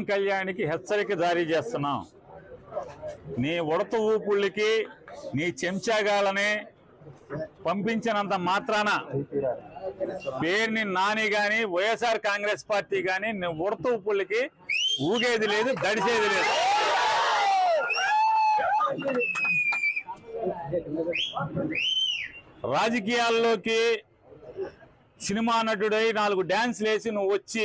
పవన్ కళ్యాణ్కి హెచ్చరిక జారీ చేస్తున్నాం. నీ ఉడత ఊపుళ్ళకి నీ చెంచాగాలని పంపించినంత మాత్రాన పేరుని నాని గాని వైఎస్ఆర్ కాంగ్రెస్ పార్టీ గాని నీ ఉడత ఊపుళ్ళకి ఊగేది లేదు దడిసేది లేదు. రాజకీయాల్లోకి సినిమా నటుడై నాలుగు డ్యాన్స్లు వేసి నువ్వు వచ్చి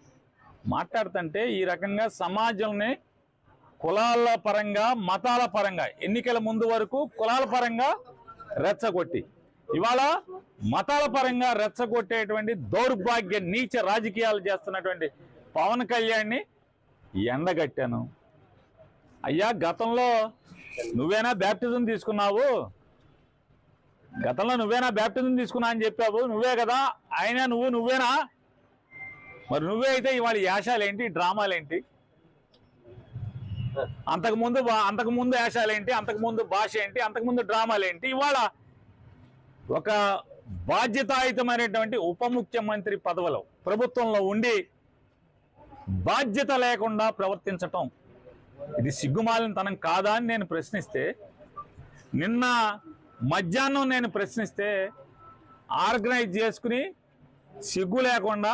మాట్లాడుతుంటే ఈ రకంగా సమాజంని కులాల పరంగా మతాల పరంగా ఎన్నికల ముందు వరకు కులాల పరంగా రెచ్చగొట్టి ఇవాళ మతాల పరంగా రెచ్చగొట్టేటువంటి దౌర్భాగ్య నీచ రాజకీయాలు చేస్తున్నటువంటి పవన్ కళ్యాణ్ని ఎండగట్టాను. అయ్యా గతంలో నువ్వేనా బ్యాప్టిజం తీసుకున్నావు? గతంలో నువ్వేనా బ్యాప్టిజం తీసుకున్నా అని చెప్పావు? నువ్వే కదా? ఆయన నువ్వు నువ్వేనా మరి నువ్వే అయితే ఇవాళ యాషాలేంటి? డ్రామాలేంటి? అంతకుముందు అంతకుముందు యాషాలేంటి? అంతకుముందు భాష ఏంటి? అంతకుముందు డ్రామాలేంటి? ఇవాళ ఒక బాధ్యతాయుతమైనటువంటి ఉప ముఖ్యమంత్రి పదవిలో ప్రభుత్వంలో ఉండి బాధ్యత లేకుండా ప్రవర్తించటం ఇది సిగ్గుమాలిన తనం కాదా అని నేను ప్రశ్నిస్తే నిన్న మధ్యాహ్నం నేను ప్రశ్నిస్తే ఆర్గనైజ్ చేసుకుని సిగ్గు లేకుండా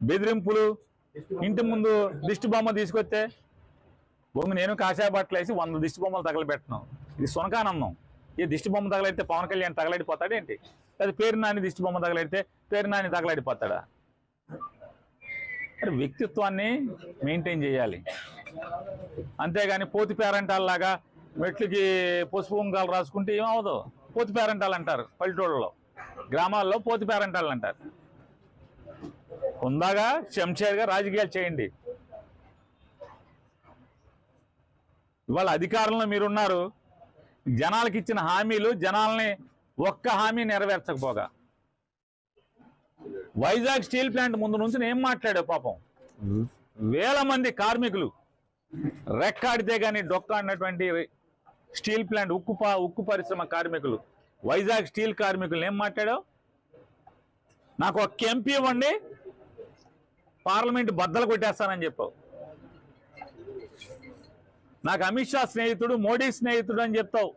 బెదిరింపులు ఇంటి ముందు దిష్టి బొమ్మ తీసుకొస్తే బొమ్మ నేను కాషాయ బట్టలు వేసి వంద దిష్టి బొమ్మలు తగలబెట్టను. ఇది సునకానందం. ఈ దిష్టి బొమ్మ తగలడితే పవన్ కళ్యాణ్ తగలడిపోతాడేంటి అది పేరు నాని దిష్టి బొమ్మ తగలడితే పేరు నాని తగలడిపోతాడా? మరి వ్యక్తిత్వాన్ని మెయింటైన్ చేయాలి. అంతేగాని పోతి పేరంటాల్లాగా మెట్లకి పసుపు కుంకాలు రాసుకుంటే ఏమవదు పోతి పేరంటాలు అంటారు పల్లెటూళ్ళలో. గ్రామాల్లో పోతి పేరంటాలు అంటారు హుందాగా శంషేర్గా రాజకీయాలు చేయండి. ఇవాళ అధికారంలో మీరున్నారు. జనాలకు ఇచ్చిన హామీలు జనాల్ని ఒక్క హామీ నెరవేర్చకపోగా. వైజాగ్ స్టీల్ ప్లాంట్ ముందు నుంచి ఏం మాట్లాడావు పాపం? వేల మంది కార్మికులు రెక్కాడితే కానీ డొక్కాడినటువంటి స్టీల్ ప్లాంట్ ఉక్కు పా- ఉక్కు పరిశ్రమ కార్మికులు వైజాగ్ స్టీల్ కార్మికులు ఏం మాట్లాడావు? నాకు ఒక ఎంపీ ఇవ్వండి. పార్లమెంట్ బద్దలు కొట్టేస్తానని చెప్పావు. నాకు అమిత్ షా స్నేహితుడు మోడీ స్నేహితుడు అని చెప్తావు.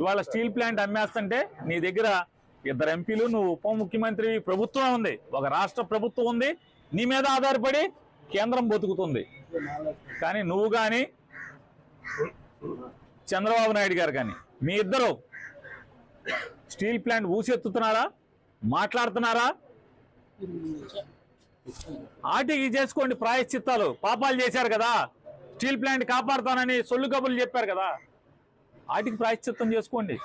ఇవాళ స్టీల్ ప్లాంట్ అమ్మేస్తుంటే నీ దగ్గర ఇద్దరు ఎంపీలు నువ్వు ఉప ముఖ్యమంత్రి ప్రభుత్వం ఉంది. ఒక రాష్ట్ర ప్రభుత్వం ఉంది. నీ మీద ఆధారపడి కేంద్రం బతుకుతుంది. కానీ నువ్వు కానీ చంద్రబాబు నాయుడు గారు కానీ మీ ఇద్దరు స్టీల్ ప్లాంట్ ఊసెత్తుతున్నారా? మాట్లాడుతున్నారా? ఆటికి చేసుకోండి ప్రాయశ్చిత్తాలు. పాపాలు చేశారు కదా. స్టీల్ ప్లాంట్ కాపాడుతానని సొల్లు కబుర్లు చెప్పారు కదా. వాటికి ప్రాయశ్చిత్తం చేసుకోండి.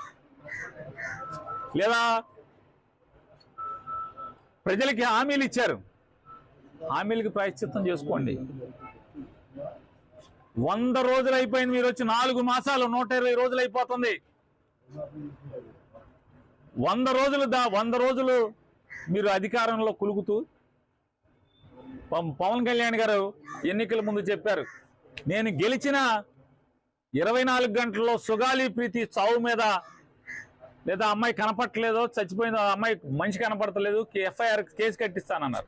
లేదా ప్రజలకి హామీలు ఇచ్చారు. హామీలకి ప్రాయశ్చిత్తం చేసుకోండి. వంద రోజులు అయిపోయింది మీరు వచ్చి నాలుగు మాసాలు నూట ఇరవై రోజులు అయిపోతుంది. వంద రోజులు దా వంద రోజులు మీరు అధికారంలో కులుగుతూ పవన్ కళ్యాణ్ గారు ఎన్నికల ముందు చెప్పారు నేను గెలిచిన ఇరవై నాలుగు గంటల్లో సుగాలి ప్రీతి చావు మీద లేదా అమ్మాయి కనపట్టలేదో చచ్చిపోయిందో ఆ అమ్మాయి మనిషి కనపడతలేదు ఎఫ్ఐఆర్ కేసు కట్టిస్తానన్నారు.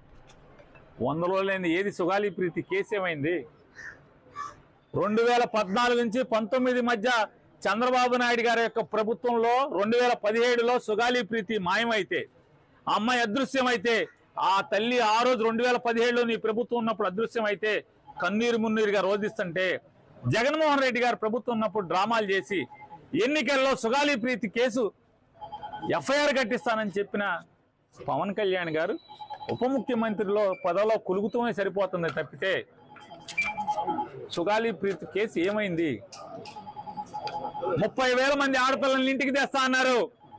వంద రోజులైంది ఏది సుగాలి ప్రీతి కేసు ఏమైంది? రెండు వేల పద్నాలుగు నుంచి పంతొమ్మిది మధ్య చంద్రబాబు నాయుడు గారి యొక్క ప్రభుత్వంలో రెండు వేల పదిహేడులో సుగాలి ప్రీతి మాయమైతే ఆ అమ్మాయి అదృశ్యమైతే ఆ తల్లి ఆ రోజు రెండు వేల పదిహేడులో నీ ప్రభుత్వం ఉన్నప్పుడు అదృశ్యమైతే కన్నీరు మున్నీరుగా రోధిస్తుంటే జగన్మోహన్ రెడ్డి గారు ప్రభుత్వం ఉన్నప్పుడు డ్రామాలు చేసి ఎన్నికల్లో సుగాలి ప్రీతి కేసు ఎఫ్ఐఆర్ కట్టిస్తానని చెప్పిన పవన్ కళ్యాణ్ గారు ఉప ముఖ్యమంత్రిలో పదవిలో కులుగుతూనే సరిపోతుంది తప్పితే సుగాలి ప్రీతి కేసు ఏమైంది? ముప్పై వేల మంది ఆడపిల్లల్ని ఇంటికి తెస్తా అన్నారు.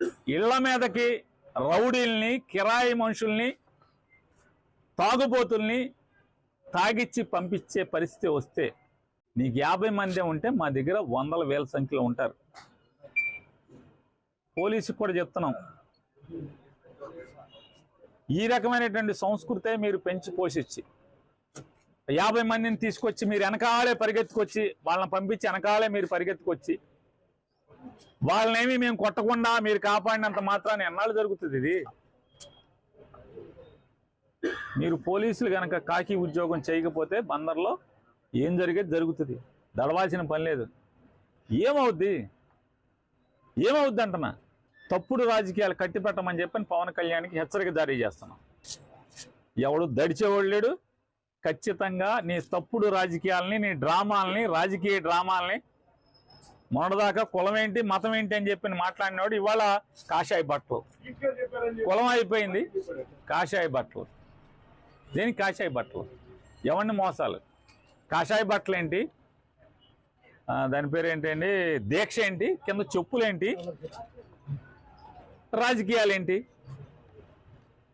ఇళ్ళ మీదకి రౌడీల్ని కిరాయి మనుషుల్ని తాగుబోతుల్ని తాగిచ్చి పంపించే పరిస్థితి వస్తే నీకు యాభై మందే ఉంటే మా దగ్గర వందల వేల సంఖ్యలో ఉంటారు. పోలీసుకు కూడా చెప్తున్నాం. ఈ రకమైనటువంటి సంస్కృతే మీరు పెంచి పోషించి యాభై మందిని తీసుకొచ్చి మీరు వెనకాలే పరిగెత్తుకొచ్చి వాళ్ళని పంపించి వెనకాలే మీరు పరిగెత్తుకొచ్చి వాళ్ళనేమి మేము కొట్టకుండా మీరు కాపాడినంత మాత్రాన్ని ఎన్నాళ్ళు జరుగుతుంది ఇది? మీరు పోలీసులు కనుక కాకి ఉద్యోగం చేయకపోతే బందర్లో ఏం జరిగేది? జరుగుతుంది. దడవాల్సిన పని లేదు. ఏమవుద్ది? ఏమవుద్ది అంటున్నా? తప్పుడు రాజకీయాలు కట్టిపెట్టమని చెప్పని పవన్ కళ్యాణ్కి హెచ్చరిక జారీ చేస్తున్నాం. ఎవడు దడిచేవాడు లేడు. ఖచ్చితంగా నీ తప్పుడు రాజకీయాలని నీ డ్రామాలని రాజకీయ డ్రామాలని మొన్నదాకా కులం ఏంటి మతం ఏంటి అని చెప్పి మాట్లాడినవాడు ఇవాళ కాషాయ బట్టలు కులం అయిపోయింది కాషాయ బట్టలు దేనికి కాషాయ బట్టలు ఎవరిని మోసాలు? కాషాయ బట్టలు ఏంటి? దాని పేరు ఏంటండి దీక్ష ఏంటి? కింద చెప్పులేంటి రాజకీయాలేంటి రాజకీయాలు ఏంటి?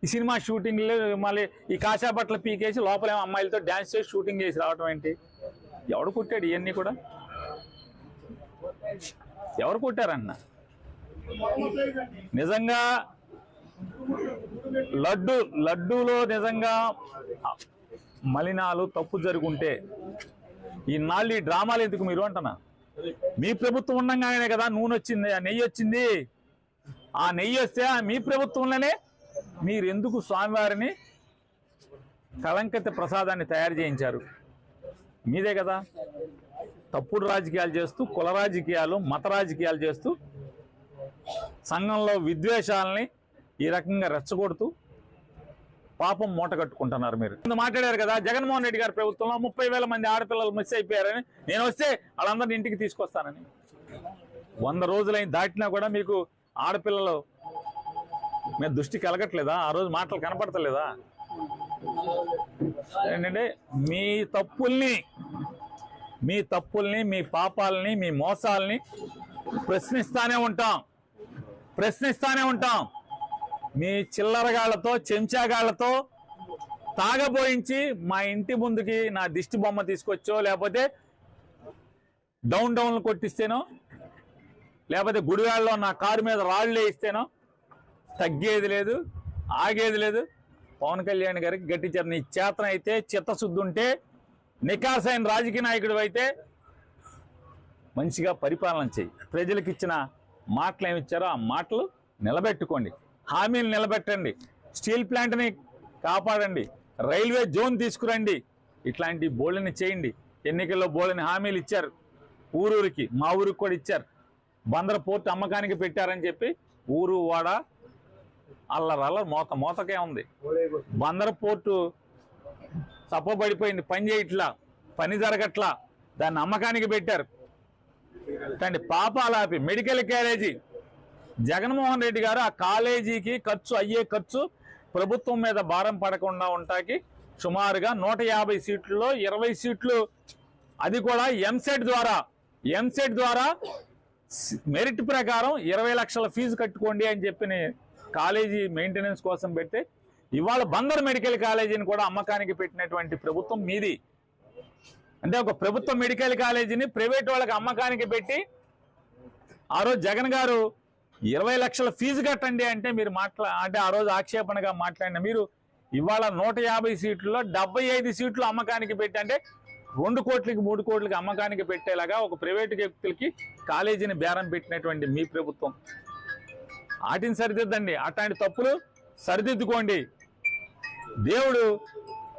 ఈ సినిమా షూటింగ్లు మళ్ళీ ఈ కాషాయ బట్టలు పీకేసి లోపలేమో అమ్మాయిలతో డ్యాన్స్ చేసి షూటింగ్ చేసి రావటం ఏంటి? ఎవడు కుట్టాడు ఇవన్నీ కూడా? ఎవరు కొట్టారన్న నిజంగా లడ్డు లడ్డూలో నిజంగా మలినాలు తప్పు జరుగుంటే ఈనాళ్ళు ఈ డ్రామాలు ఎందుకు మీరు అంటనా మీ ప్రభుత్వం ఉండగానే కదా నూనె వచ్చింది ఆ నెయ్యి వచ్చింది. ఆ నెయ్యి వస్తే ఆ మీ ప్రభుత్వంలోనే మీరు ఎందుకు స్వామివారిని కలంకత ప్రసాదాన్ని తయారు చేయించారు? మీదే కదా. తప్పుడు రాజకీయాలు చేస్తూ కుల రాజకీయాలు మత రాజకీయాలు చేస్తూ సంఘంలో విద్వేషాలని ఈ రకంగా రెచ్చగొడుతూ పాపం మూట కట్టుకుంటున్నారు మీరు. ముందు మాట్లాడారు కదా జగన్మోహన్ రెడ్డి గారి ప్రభుత్వంలో ముప్పై వేల మంది ఆడపిల్లలు మిస్ అయిపోయారని. నేను వస్తే వాళ్ళందరినీ ఇంటికి తీసుకొస్తానని. వంద రోజులైన దాటినా కూడా మీకు ఆడపిల్లలు మీద దృష్టి కలగట్లేదా? ఆ రోజు మాటలు కనపడతలేదా? ఏంటంటే మీ తప్పుల్ని మీ తప్పుల్ని మీ పాపాలని మీ మోసాలని ప్రశ్నిస్తానే ఉంటాం. ప్రశ్నిస్తానే ఉంటాం. మీ చిల్లరగాళ్ళతో చెంచాగాళ్ళతో తాగబోయించి మా ఇంటి ముందుకి నా దిష్టి బొమ్మ తీసుకొచ్చో లేకపోతే డౌన్ డౌన్లు కొట్టిస్తేనో లేకపోతే గుడివాళ్ళలో నా కారు మీద రాళ్ళు వేయిస్తేనో తగ్గేది లేదు ఆగేది లేదు. పవన్ కళ్యాణ్ గారికి గట్టి చర్ణ చేతన అయితే చిత్తశుద్ధి ఉంటే నికాసైన రాజకీయ నాయకుడు అయితే మంచిగా పరిపాలన చేయి ప్రజలకు ఇచ్చిన మాటలు ఏమిచ్చారో ఆ మాటలు నిలబెట్టుకోండి. హామీలు నిలబెట్టండి. స్టీల్ ప్లాంట్ని కాపాడండి. రైల్వే జోన్ తీసుకురండి. ఇట్లాంటి బోళ్ళని చేయండి. ఎన్నికల్లో బోళ్ళని హామీలు ఇచ్చారు. ఊరూరికి మా ఊరికి కూడా ఇచ్చారు. బందర పోర్టు అమ్మకానికి పెట్టారని చెప్పి ఊరు వాడ అల్లరల్ల మోత మోతకే ఉంది. బందర పోర్టు తప్పబడిపోయింది పని చేయట్లా పని జరగట్లా. దాన్ని అమ్మకానికి పెట్టారు. కానీ పాపాలాపి మెడికల్ క్యారేజీ జగన్మోహన్ రెడ్డి గారు ఆ కాలేజీకి ఖర్చు అయ్యే ఖర్చు ప్రభుత్వం మీద భారం పడకుండా ఉంటాకి సుమారుగా నూట యాభై సీట్లలో ఇరవై సీట్లు. అది కూడా ఎంసెట్ ద్వారా ఎంసెట్ ద్వారా మెరిట్ ప్రకారం ఇరవై లక్షల ఫీజు కట్టుకోండి అని చెప్పిన కాలేజీ మెయింటెనెన్స్ కోసం పెడితే ఇవాళ బందర్ మెడికల్ కాలేజీని కూడా అమ్మకానికి పెట్టినటువంటి ప్రభుత్వం మీది. అంటే ఒక ప్రభుత్వ మెడికల్ కాలేజీని ప్రైవేట్ వాళ్ళకి అమ్మకానికి పెట్టి ఆ రోజు జగన్ గారు ఇరవై లక్షల ఫీజు కట్టండి అంటే మీరు మాట్లా అంటే ఆ రోజు ఆక్షేపణగా మాట్లాడిన మీరు ఇవాళ నూట యాభై సీట్లలో డెబ్బై ఐదు సీట్లు అమ్మకానికి పెట్టి అంటే రెండు కోట్లకి మూడు కోట్లకి అమ్మకానికి పెట్టేలాగా ఒక ప్రైవేటు వ్యక్తులకి కాలేజీని బేరం పెట్టినటువంటి మీ ప్రభుత్వం. వాటిని సరిదిద్దండి. అట్లాంటి తప్పులు సరిదిద్దుకోండి. దేవుడు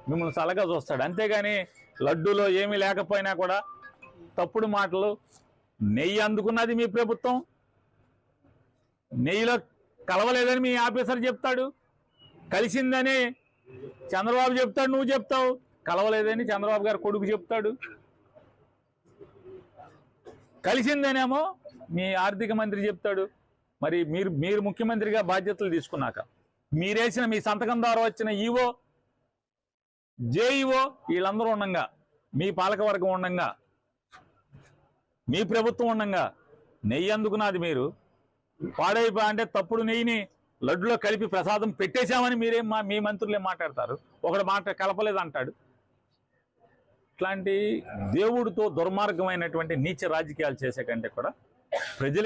మిమ్మల్ని చల్లగా చూస్తాడు. అంతేగాని లడ్డూలో ఏమీ లేకపోయినా కూడా తప్పుడు మాటలు నెయ్యి అందుకున్నది మీ ప్రభుత్వం. నెయ్యిలో కలవలేదని మీ ఆఫీసర్ చెప్తాడు. కలిసిందని చంద్రబాబు చెప్తాడు నువ్వు చెప్తావు. కలవలేదని చంద్రబాబు గారు కొడుకు చెప్తాడు. కలిసిందనేమో మీ ఆర్థిక మంత్రి చెప్తాడు. మరి మీరు మీరు ముఖ్యమంత్రిగా బాధ్యతలు తీసుకున్నాక. మీరేసిన మీ సంతకం ద్వారా వచ్చిన ఈవో జేఈఓ వీళ్ళందరూ ఉండగా. మీ పాలకవర్గం ఉండగా. మీ ప్రభుత్వం ఉండగా. నెయ్యి అందుకున్నది మీరు? పాడైపోయి అంటే తప్పుడు నెయ్యిని లడ్డులో కలిపి ప్రసాదం పెట్టేశామని మీరేం మా మీ మంత్రులు మాట్లాడతారు. ఒకడు మాట కలపలేదు అంటాడు ఇట్లాంటి దేవుడితో దుర్మార్గమైనటువంటి నీచ రాజకీయాలు చేసే కంటే కూడా ప్రజలకి